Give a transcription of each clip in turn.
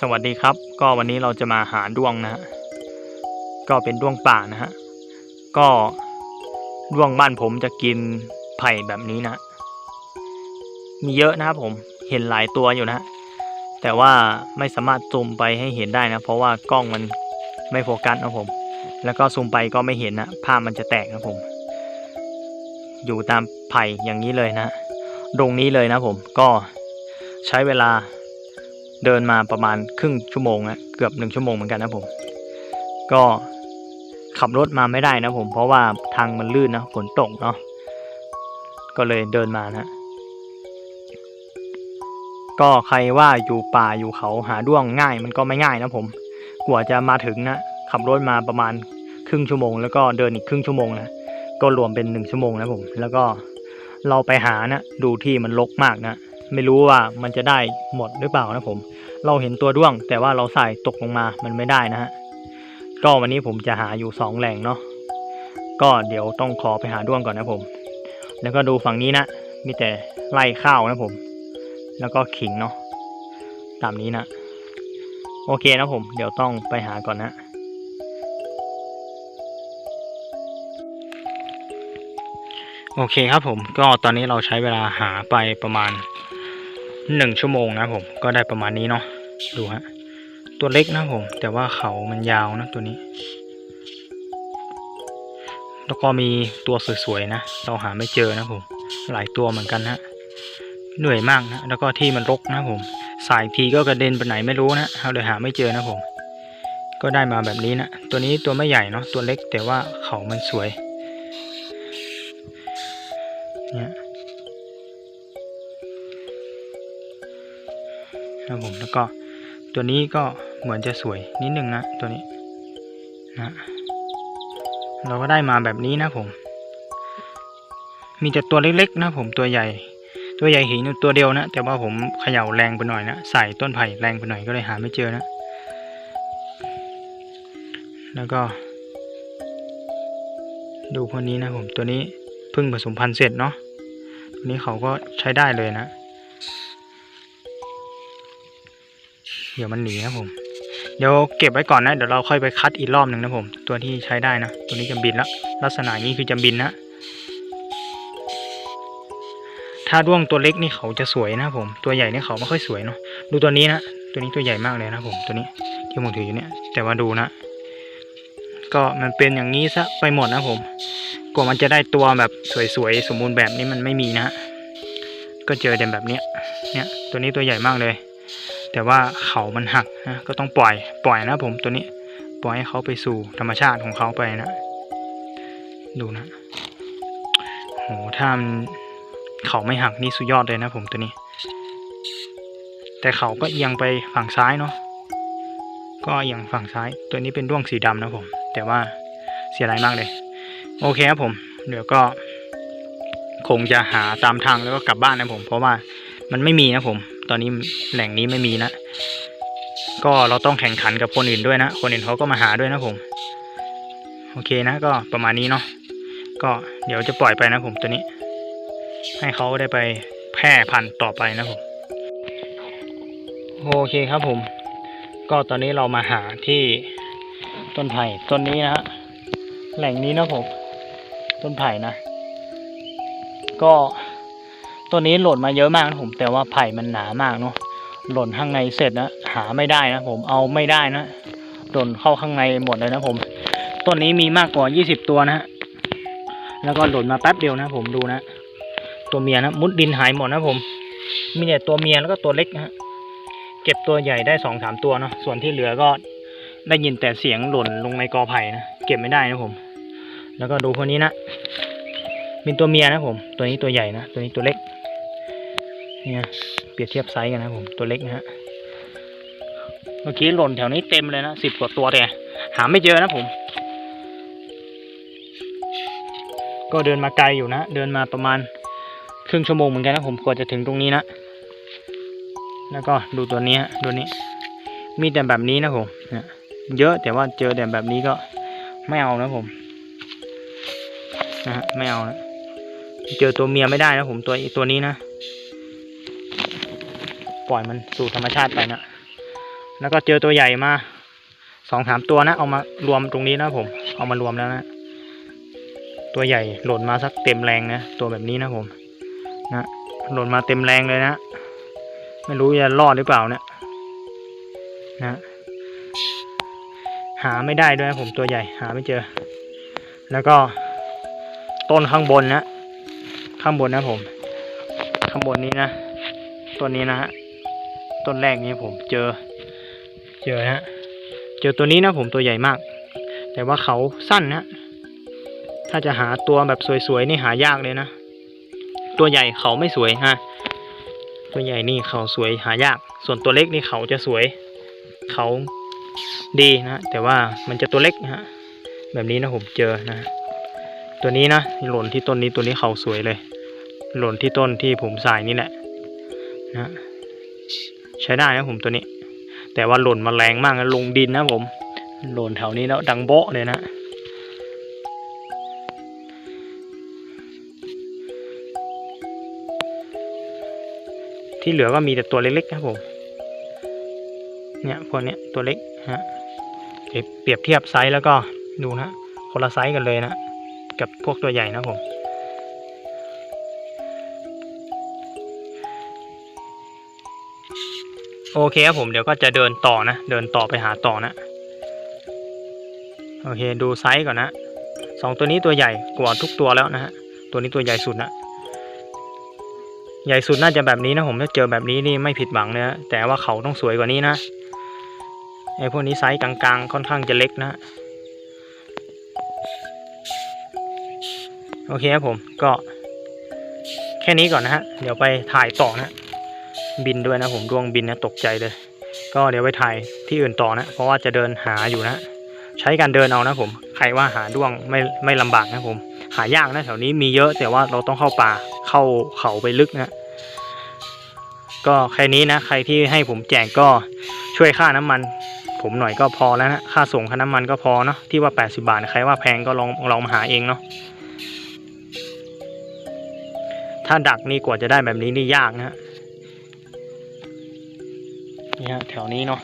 สวัสดีครับ ก็วันนี้เราจะมาหาด้วงนะฮะก็เป็นด้วงป่านะฮะก็ด้วงบ้านผมจะกินไผ่แบบนี้นะ มีเยอะนะครับผมเห็นหลายตัวอยู่นะฮะแต่ว่าไม่สามารถซูมไปให้เห็นได้นะ เพราะว่ากล้องมันไม่โฟกัสนะผม แล้วก็ซูมไปก็ไม่เห็นนะภาพมันจะแตกนะผม อยู่ตามไผ่อย่างนี้เลยนะตรงนี้เลยนะผมก็ใช้เวลา เดินมาประมาณครึ่งชั่วโมงนะเกือบหนึ่งชั่วโมงเหมือนกันนะผม ก็ขับรถมาไม่ได้นะผม เพราะว่าทางมันลื่นนะฝนตกเนาะก็เลยเดินมานะก็ใครว่าอยู่ป่าอยู่เขาหาด้วงง่ายมันก็ไม่ง่ายนะผม กว่าจะมาถึงนะขับรถมาประมาณครึ่งชั่วโมง แล้วก็เดินอีกครึ่งชั่วโมงนะก็รวมเป็นหนึ่งชั่วโมงนะผม แล้วก็เราไปหานะดูที่มันรกมากนะ ไม่รู้ว่ามันจะได้หมดหรือเปล่านะผม เราเห็นตัวด้วง แต่ว่าเราใส่ตกลงมามันไม่ได้นะฮะก็วันนี้ผมจะหาอยู่สองแหล่งเนาะก็เดี๋ยวต้องขอไปหาด้วงก่อนนะผม แล้วก็ดูฝั่งนี้นะมีแต่ไล่ข้าวนะผม แล้วก็ขิงเนาะตามนี้นะโอเคนะผม เดี๋ยวต้องไปหาก่อนนะโอเคครับผมก็ตอนนี้เราใช้เวลาหาไปประมาณ หนึ่งชั่วโมงนะผม ก็ได้ประมาณนี้เนาะดูฮะตัวเล็กนะผม แต่ว่าเขามันยาวนะตัวนี้ แล้วก็มีตัวสวยๆนะ เราหาไม่เจอนะผม หลายตัวเหมือนกันฮะเหนื่อยมากนะแล้วก็ที่มันรกนะผม สายทีก็กระเด็นไปไหนไม่รู้นะเราเลยหาไม่เจอนะผม ก็ได้มาแบบนี้นะตัวนี้ตัวไม่ใหญ่เนาะตัวเล็กแต่ว่าเขามันสวยเนี่ย นะผมแล้วก็ตัวนี้ก็เหมือนจะสวยนิดนึงนะตัวนี้นะเราก็ได้มาแบบนี้นะผม มีแต่ตัวเล็กๆนะผมตัวใหญ่ ตัวใหญ่หินตัวเดียวนะ แต่ว่าผมเขย่าแรงไปหน่อยนะใส่ต้นไผ่แรงไปหน่อยก็เลยหาไม่เจอนะ แล้วก็ ดูคนนี้นะผมตัวนี้เพิ่งผสมพันธุ์เสร็จเนาะตัวนี้เขาก็ใช้ได้เลยนะ เดี๋ยวมันหนีนะผม เดี๋ยวเก็บไว้ก่อนนะ เดี๋ยวเราค่อยไปคัดอีกรอบหนึ่งนะผม ตัวที่ใช้ได้นะ ตัวนี้จะบินแล้ว ลักษณะนี้คือจะบินนะ ถ้าด้วงตัวเล็กนี่เขาจะสวยนะผม ตัวใหญ่นี่เขาไม่ค่อยสวยเนาะ ดูตัวนี้นะ ตัวนี้ตัวใหญ่มากเลยนะผม ตัวนี้ที่ผมถืออยู่เนี่ย แต่ว่าดูนะ ก็มันเป็นอย่างนี้ซะไปหมดนะผม กว่ามันจะได้ตัวแบบสวยๆสมบูรณ์แบบนี้มันไม่มีนะ ก็เจอแต่แบบเนี้ย เนี่ย ตัวนี้ตัวใหญ่มากเลย แต่ว่าเขามันหักนะก็ต้องปล่อยปล่อยนะผมตัวนี้ปล่อยให้เขาไปสู่ธรรมชาติของเขาไปนะ ดูนะโหถ้ามันเขาไม่หักนี่สุดยอดเลยนะผมตัวนี้ แต่เขาก็เอียงไปฝั่งซ้ายเนาะก็เอียงฝั่งซ้าย ตัวนี้เป็นด้วงสีดำนะผม แต่ว่าเสียดายมากเลย โอเคครับผม เดี๋ยวก็ คงจะหาตามทางแล้วก็กลับบ้านนะผม เพราะว่ามันไม่มีนะผม ตอนนี้แหล่งนี้ไม่มีนะ ก็เราต้องแข่งขันกับคนอื่นด้วยนะ คนอื่นเขาก็มาหาด้วยนะผม โอเคนะก็ประมาณนี้เนาะ ก็เดี๋ยวจะปล่อยไปนะผมตัวนี้ ให้เขาได้ไปแพร่พันธุ์ต่อไปนะผม โอเคครับผม ก็ตอนนี้เรามาหาที่ต้นไผ่ต้นนี้นะฮะ แหล่งนี้นะผม ต้นไผ่นะ ก็ ต้นนี้หล่นมาเยอะมากนะผมแต่ว่าไผ่มันหนามากเนาะหล่นข้างในเสร็จนะหาไม่ได้นะผมเอาไม่ได้นะหล่นเข้าข้างในหมดเลยนะผมต้นนี้มีมากกว่ายี่สิบตัวนะฮะแล้วก็หล่นมาแป๊บเดียวนะผมดูนะ ตัวเมียนะมุดดินหายหมดนะผม มีแต่ตัวเมียแล้วก็ตัวเล็กนะฮะเก็บตัวใหญ่ได้สองสามตัวเนาะส่วนที่เหลือก็ได้ยินแต่เสียงหล่นลงในกอไผ่นะเก็บไม่ได้นะผม แล้วก็ดูคนนี้นะเป็นตัวเมียนะผม ตัวนี้ตัวใหญ่นะตัวนี้ตัวเล็ก เนี่ยเปรียบเทียบไซส์กันนะผมตัวเล็กนะฮะเมื่อกี้หล่นแถวนี้เต็มเลยนะสิบกว่าตัวแต่หาไม่เจอนะผม ก็เดินมาไกลอยู่นะ เดินมาประมาณครึ่งชั่วโมงเหมือนกันนะผมกว่าจะถึงตรงนี้นะ แล้วก็ดูตัวนี้ฮะตัวนี้ มีแต่แบบนี้นะผมเยเยอะแต่ว่าเจอแต่แบบนี้ก็ไม่เอานะผมนะฮะไม่เอานะเจอตัวเมียไม่ได้นะผมตัวตัวนี้นะ ปล่อยมันสู่ธรรมชาติไปนะ แล้วก็เจอตัวใหญ่มาสองสามตัวนะ เอามารวมตรงนี้นะผม เอามารวมแล้วนะ ตัวใหญ่หล่นมาสักเต็มแรงนะ ตัวแบบนี้นะผม นะ หล่นมาเต็มแรงเลยนะ ไม่รู้จะรอดหรือเปล่าเนี่ยนะ หาไม่ได้ด้วยนะผมตัวใหญ่ หาไม่เจอ แล้วก็ต้นข้างบนนะ ข้างบนนะผม ข้างบนนี้นะต้นนี้นะฮะ ต้นแรกนี้ผมเจอ เจอนะฮะเจอตัวนี้นะผมตัวใหญ่มาก แต่ว่าเขาสั้นนะถ้าจะหาตัวแบบสวยๆนี่หายากเลยนะ ตัวใหญ่เขาไม่สวยฮะ ตัวใหญ่นี่เขาสวยหายาก ส่วนตัวเล็กนี่เขาจะสวย เขาดีนะ แต่ว่ามันจะตัวเล็กนะฮะ แบบนี้นะผมเจอนะ ตัวนี้นะหล่นที่ต้นนี้ตัวนี้เขาสวยเลย หล่นที่ต้นที่ผมใส่นี่แหละนะ ใช้ได้นะผมตัวนี้ แต่ว่าหล่นมาแรงมากนะลงดินนะผม หล่นแถวนี้แล้วดังโบ๊ะเลยนะที่เหลือก็มีแต่ตัวเล็กๆนะครับผม เนี่ยพวกเนี้ยตัวเล็กฮะเปรียบเปรียบเทียบไซส์แล้วก็ดูนะคนละไซส์กันเลยนะ กับพวกตัวใหญ่นะผม โอเคครับผมเดี๋ยวก็จะเดินต่อนะ เดินต่อไปหาต่อนะ โอเคดูไซส์ก่อนนะสองตัวนี้ตัวใหญ่กว่าทุกตัวแล้วนะฮะตัวนี้ตัวใหญ่สุดนะใหญ่สุดน่าจะแบบนี้นะผมถ้าเจอแบบนี้นี่ไม่ผิดหวังเลยนะแต่ว่าเขาต้องสวยกว่านี้นะไอ้พวกนี้ไซส์กลางๆ ค่อนข้างจะเล็กนะโอเคครับผมก็แค่นี้ก่อนนะฮะ เดี๋ยวไปถ่ายต่อนะ บินด้วยนะผมดวงบินนะตกใจเลย ก็เดี๋ยวไปถ่ายที่อื่นต่อนะ เพราะว่าจะเดินหาอยู่นะ ใช้การเดินเอานะผมใครว่าหาด้วงไม่ไม่ลำบากนะผม หายากนะแถวนี้มีเยอะแต่ว่าเราต้องเข้าป่าเข้าเขาไปลึกนะก็แค่นี้นะใครที่ให้ผมแจกก็ช่วยค่าน้ำมัน ผมหน่อยก็พอแล้วนะค่าส่งค่าน้ำมันก็พอเนาะที่ว่า 80 บาทใครว่าแพงก็ลองลองมาหาเองเนาะถ้าดักนี่กว่าจะได้แบบนี้นี่ยากนะฮะ นี่ฮะแถวนี้เนาะ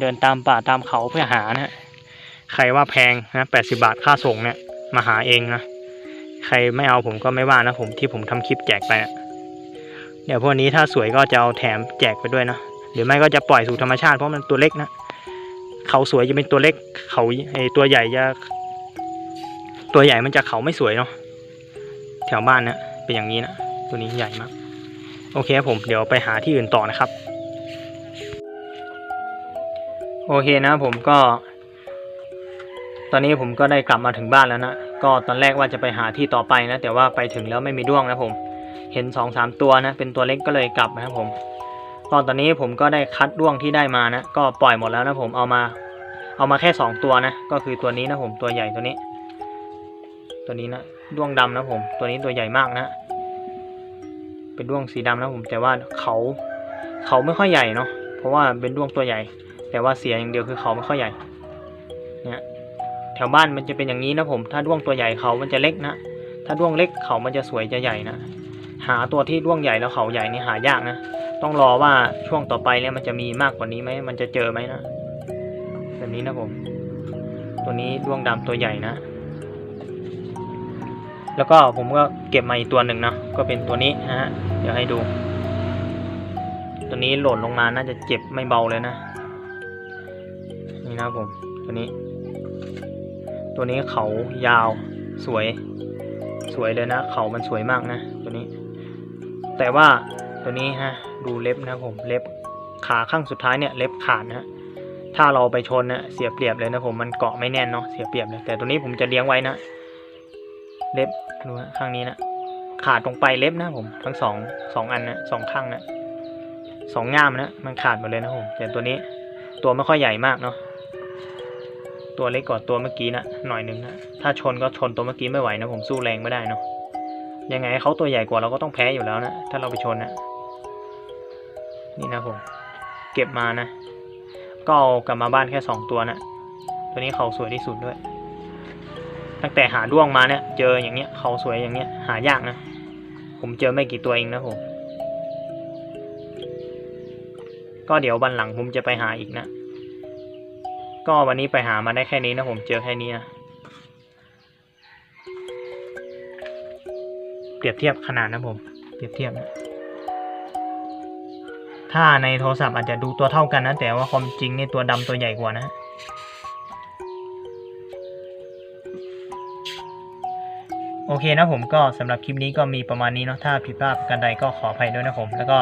เดินตามป่าตามเขาเพื่อหานะฮะใครว่าแพงนะแปดสิบาทค่าส่งเนี่ยมาหาเองนะใครไม่เอาผมก็ไม่ว่านะผมที่ผมทำคลิปแจกไปอะเดี๋ยวพวกนี้ถ้าสวยก็จะเอาแถมแจกไปด้วยนะหรือไม่ก็จะปล่อยสู่ธรรมชาติเพราะมันตัวเล็กนะเขาสวยจะเป็นตัวเล็กเขาไอตัวใหญ่จะตัวใหญ่มันจะเขาไม่สวยเนาะแถวบ้านนะเป็นอย่างนี้นะตัวนี้ใหญ่มากโอเคผมเดี๋ยวไปหาที่อื่นต่อนะครับ โอเคนะผมก็ ตอนนี้ผมก็ได้กลับมาถึงบ้านแล้วนะ ก็ตอนแรกว่าจะไปหาที่ต่อไปนะ แต่ว่าไปถึงแล้วไม่มีด้วงนะผม เห็นสองสามตัวนะ เป็นตัวเล็กก็เลยกลับนะครับผมก็ตอนนี้ผมก็ได้คัดด้วงที่ได้มานะ ก็ปล่อยหมดแล้วนะผมเอามา เอามาแค่สองตัวนะ ก็คือตัวนี้นะผมตัวใหญ่ตัวนี้ ตัวนี้นะด้วงดำนะผม ตัวนี้ตัวใหญ่มากนะ เป็นด้วงสีดำนะผม แต่ว่าเขา เขาไม่ค่อยใหญ่เนาะ เพราะว่าเป็นด้วงตัวใหญ่ แต่ว่าเสียอย่างเดียวคือเขาไม่ค่อยใหญ่เนี่ยแถวบ้านมันจะเป็นอย่างนี้นะผม ถ้าด้วงตัวใหญ่เขามันจะเล็กนะ ถ้าด้วงเล็กเขามันจะสวยจะใหญ่นะ หาตัวที่ด้วงใหญ่แล้วเขาใหญ่นี่หายากนะ ต้องรอว่าช่วงต่อไปเนี่ยมันจะมีมากกว่านี้ไหม มันจะเจอไหมนะแบบนี้นะผม ตัวนี้ด้วงดำตัวใหญ่นะ แล้วก็ผมก็เก็บมาอีกตัวหนึ่งนะ ก็เป็นตัวนี้นะฮะ เดี๋ยวให้ดู ตัวนี้หล่นลงมาน่าจะเจ็บไม่เบาเลยนะ นี่นะครับผม ตัวนี้ ตัวนี้เขายาวสวย สวยเลยนะ เขามันสวยมากนะ ตัวนี้ แต่ว่าตัวนี้ฮะ ดูเล็บนะผม เล็บขาข้างสุดท้ายเนี่ย เล็บขาดนะ ถ้าเราไปชนนะเสียเปรียบเลยนะผม มันเกาะไม่แน่นเนาะ เสียเปรียบเลย แต่ตัวนี้ผมจะเลี้ยงไว้นะ เล็บดูนะข้างนี้นะขาดตรงไปลายเล็บนะผม ทั้งสองสองอันนะสองข้างนะสองง่ามนะ มันขาดหมดเลยนะผมแต่ตัวนี้ตัวไม่ค่อยใหญ่มากเนาะ ตัวเล็กกว่าตัวเมื่อกี้นะหน่อยหนึงนะถ้าชนก็ชนตัวเมื่อกี้ไม่ไหวนะผมสู้แรงไม่ได้เนาะยังไงเขาตัวใหญ่กว่าเราก็ต้องแพ้อยู่แล้วนะถ้าเราไปชนนะนี่นะผมเก็บมานะก็เอากลับมาบ้านแค่สองตัวนะตัวนี้เขาสวยที่สุดด้วย ตั้งแต่หาด้วงมาเนี่ย เจออย่างเงี้ยเขาสวยอย่างเงี้ย หายากนะผมเจอไม่กี่ตัวเองนะผมก็เดี๋ยวบันหลังผมจะไปหาอีกนะ ก็วันนี้ไปหามาได้แค่นี้นะผมเจอแค่นี้นะเปรียบเทียบขนาดนะผม เปรียบเทียบนะถ้าในโทรศัพท์อาจจะดูตัวเท่ากันนะ แต่ว่าความจริงเนี่ยตัวดำตัวใหญ่กว่านะโอเคนะผมก็สำหรับคลิปนี้ก็มีประมาณนี้เนาะถ้าผิดพลาดกันใดก็ขออภัยด้วยนะผม แล้วก็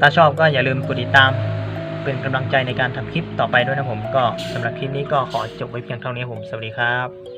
ถ้าชอบก็อย่าลืมกดติดตาม เป็นกำลังใจในการทำคลิปต่อไปด้วยนะผม ก็สำหรับคลิปนี้ก็ขอจบไว้เพียงเท่านี้ผม สวัสดีครับ